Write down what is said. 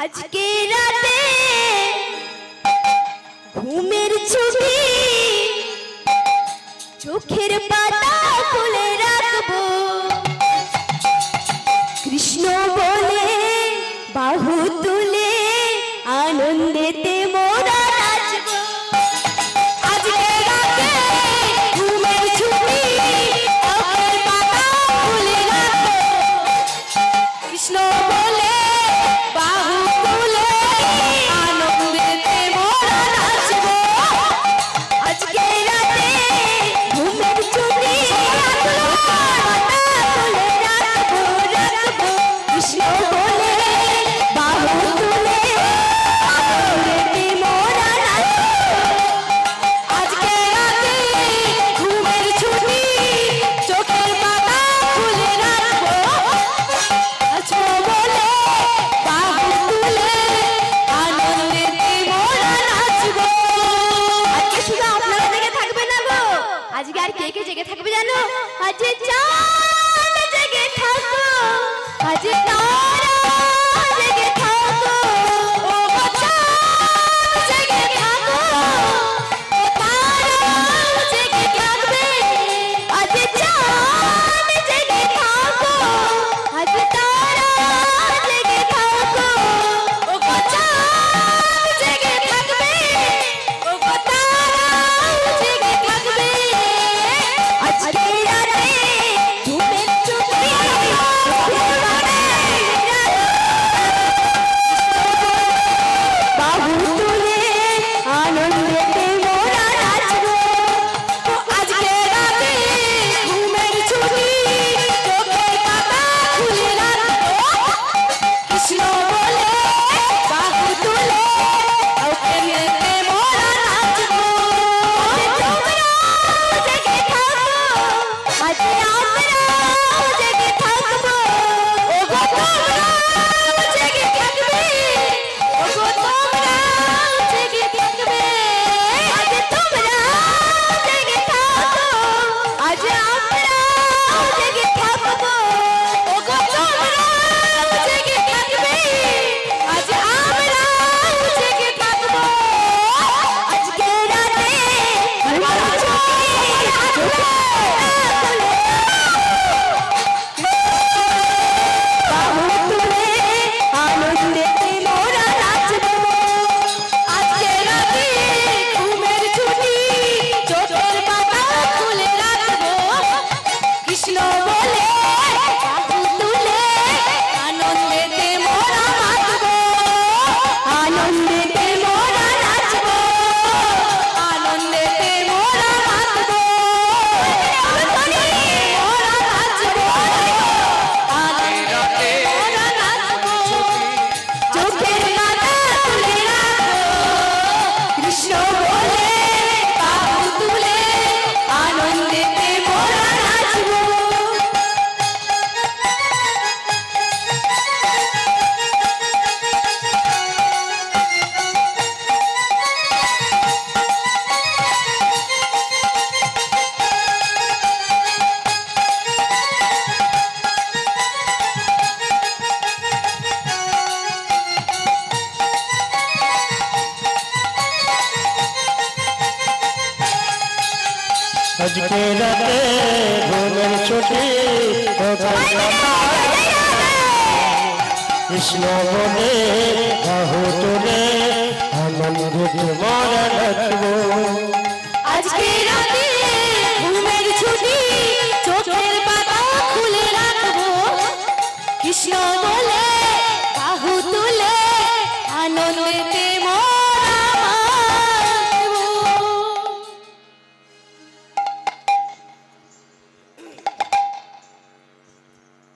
আজকে রাতে ঘুমের ছুটি চোখের পাতা খুলে রাখব। কৃষ্ণ বলে বাহু আজকে আর কে কে জেগে থাকবে জানো? আচ্ছা, আজকে চা আজকে রাতে ঘুমের ছুটি কৃষ্ণ বলে বাহু তোলে আনন্দ তোমার নাচব আজকে রাতে ঘুমের ছুটি, চোখের পাতা খুলে রাখব। কৃষ্ণ